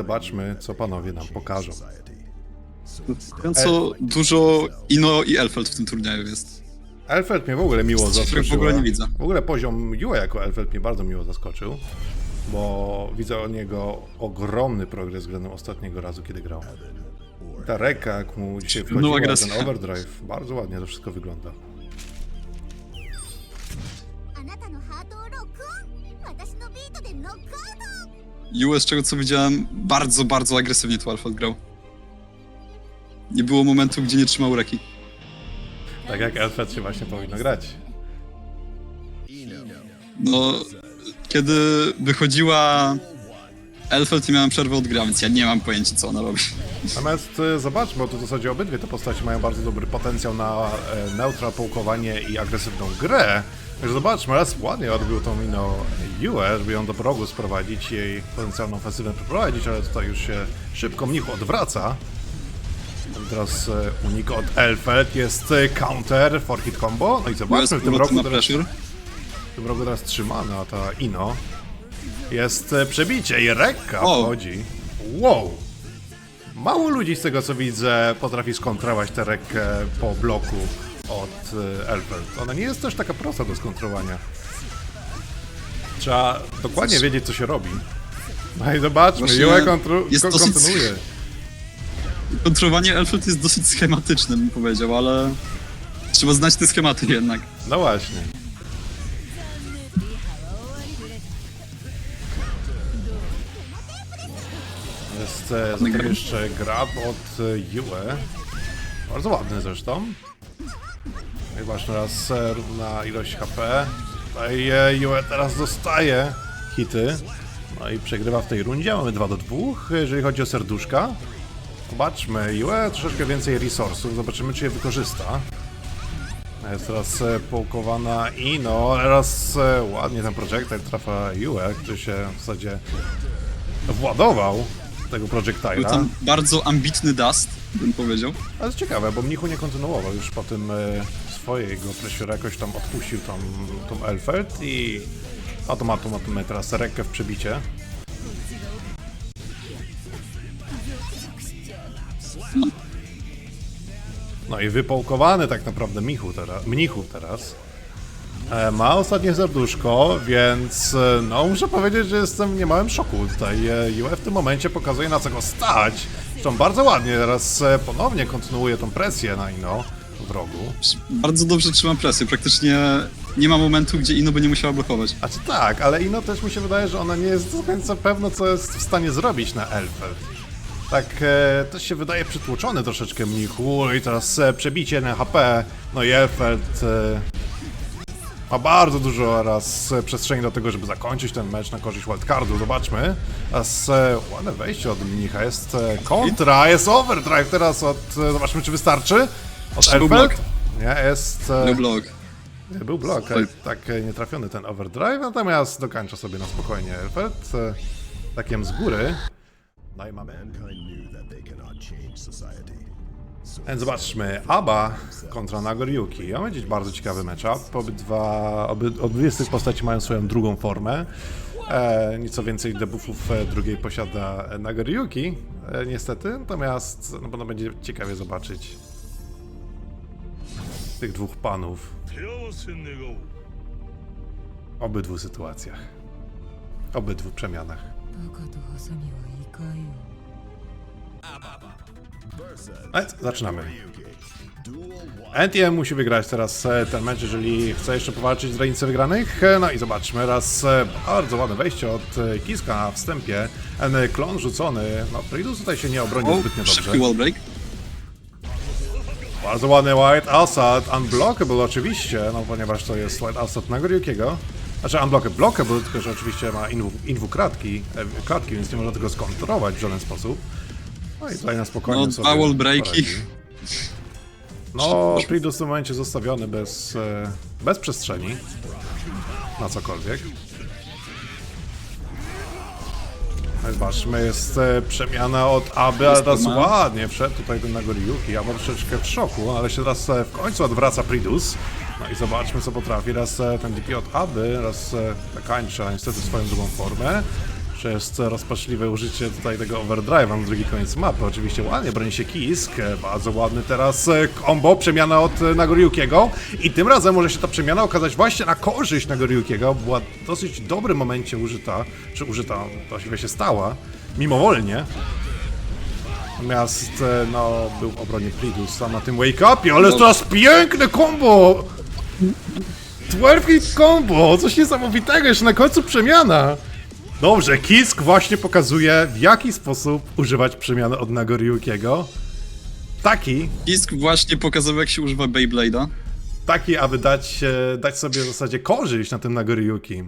zobaczmy, co panowie nam pokażą. Co dużo Ino i Elfeld w tym turnieju jest. Elfeld mnie w ogóle miło zaskoczył. w ogóle nie widzę. W ogóle poziom Yue jako Elfeld mnie bardzo miło zaskoczył, bo widzę od niego ogromny progres względem ostatniego razu, kiedy grał. Ta reka, jak mu dzisiaj wchodziła, agresja. ten overdrive, bardzo ładnie to wszystko wygląda. Jue, z czego co widziałem, bardzo, bardzo agresywnie tu Alfred grał. Nie było momentu, gdzie nie trzymał reki. Tak jak Alfred się właśnie powinno grać. No, kiedy wychodziła Elfeld i miałem przerwę od gra, więc ja nie mam pojęcia, co ona robi. Natomiast y, zobacz, bo tu w zasadzie obydwie te postacie mają bardzo dobry potencjał na e, neutral połkowanie i agresywną grę. Zobaczmy, raz ładnie odbił tą minę Yue, żeby ją do progu sprowadzić, jej potencjalną ofensywę przeprowadzić, ale tutaj już się szybko mnichu odwraca. Teraz e, unik od Elfeld, jest e, counter, for hit combo, no i zobaczmy, w tym roku teraz, w tym roku teraz trzymana ta Ino. Jest e, przebicie i Rekka wchodzi. Wow! Mało ludzi z tego co widzę potrafi skontrować tę Rekkę po bloku od e, Elfeld. Ona nie jest też taka prosta do skontrowania. Trzeba dokładnie wiedzieć co się robi. No i zobaczmy, Właśnie Yue kontru- jest ko- dosyć- kontynuuje. Kontrowanie Elfeld jest dosyć schematyczne, bym powiedział, ale trzeba znać te schematy jednak. No właśnie. Jest e, jeszcze grab od e, Yue. Bardzo ładny zresztą. No i właśnie raz e, równa ilość HP. Tutaj e, Yue teraz dostaje hity. No i przegrywa w tej rundzie. Mamy 2 do 2. Jeżeli chodzi o serduszka. Zobaczmy, Yue troszeczkę więcej resursów. Zobaczymy, czy je wykorzysta. Jest teraz e, połkowana i no, teraz e, ładnie ten projectile trafia Yue, który się w zasadzie władował tego Był projectile'a. tam bardzo ambitny Dust, bym powiedział. Ale jest ciekawe, bo Mnichu nie kontynuował już po tym e, swojego pressure jakoś tam odpuścił tą, tą Elfeld i automatu mamy teraz Rekkę w przebicie. No i wypołkowany tak naprawdę Michu teraz, Mnichu teraz. E, ma ostatnie serduszko, więc e, no muszę powiedzieć, że jestem w niemałym szoku tutaj. E, Yue w tym momencie pokazuje na co go stać. Zresztą bardzo ładnie teraz e, ponownie kontynuuje tą presję na Ino w rogu. Bardzo dobrze trzyma presję, praktycznie nie ma momentu, gdzie Ino by nie musiała blokować. A czy tak, ale Ino też mi się wydaje, że ona nie jest do końca pewna, co jest w stanie zrobić na Elfeld. Tak, e, też się wydaje przytłoczony troszeczkę Mnichu i teraz e, przebicie na HP, no i Elfeld e, ma bardzo dużo raz e, przestrzeni do tego, żeby zakończyć ten mecz na korzyść wildcardu, zobaczmy. Teraz e, ładne wejście od Mnicha, jest e, kontra, jest overdrive teraz od, e, zobaczmy czy wystarczy, od Czy był Elfeld. blok? Nie, jest... e, No blok. nie, Był blok, ale tak e, nietrafiony ten overdrive, natomiast dokańcza sobie na spokojnie Elfeld. e, Takiem z góry. No i mamy. Więc zobaczmy, Aba kontra Nagoriuki. Ja będzie bardzo ciekawy matchup. Obydwa, oby, obydwie z tych postaci mają swoją drugą formę. E, nieco więcej debuffów e, drugiej posiada e, Nagoriuki, e, niestety. Natomiast no, no, będzie ciekawie zobaczyć tych dwóch panów w obydwu sytuacjach, obydwu przemianach. Ale zaczynamy. NTM musi wygrać teraz e, ten mecz, jeżeli chce jeszcze powalczyć z granicą wygranych. E, no i zobaczmy, raz e, bardzo ładne wejście od Kiska na wstępie. Klon rzucony, no Pridus tutaj się nie obronił zbytnio dobrze. Bardzo ładny White Assad, unblockable oczywiście, no ponieważ to jest White Assad na Goriukiego. Znaczy unblockable, blockable, tylko że oczywiście ma inwu, inwu kratki, e, więc nie można tego skontrolować w żaden sposób. No i tutaj na spokojnie No, dwa wallbreaki. poradzi. No, Pridus w tym momencie zostawiony bez, e, bez przestrzeni na cokolwiek. Zobaczmy, jest e, przemiana od Aby, ale teraz ładnie wszedł tutaj ten Nagoriuki. Ja mam troszeczkę w szoku, ale się teraz e, w końcu odwraca Pridus. No i zobaczmy co potrafi. Raz e, ten DP od Aby, raz e, zakańcza niestety swoją drugą formę. Przez rozpaczliwe użycie tutaj tego overdrive'a na drugi koniec mapy. Oczywiście ładnie broni się Kisk, bardzo ładny teraz e, combo, przemiana od e, Nagoriukiego i tym razem może się ta przemiana okazać właśnie na korzyść Nagoriukiego, była w dosyć dobrym momencie użyta, czy użyta, właściwie się stała, mimowolnie. Natomiast, e, no, był w obronie Plidusa na tym wake upie, ale teraz piękne combo! 12 hit combo, coś niesamowitego, jeszcze na końcu przemiana. Dobrze, Kisk właśnie pokazuje w jaki sposób używać przemiany od Nagoriukiego. Taki, Kisk właśnie pokazywał, jak się używa Beyblade'a. taki, aby dać, e, dać sobie w zasadzie korzyść na tym Nagoriuki.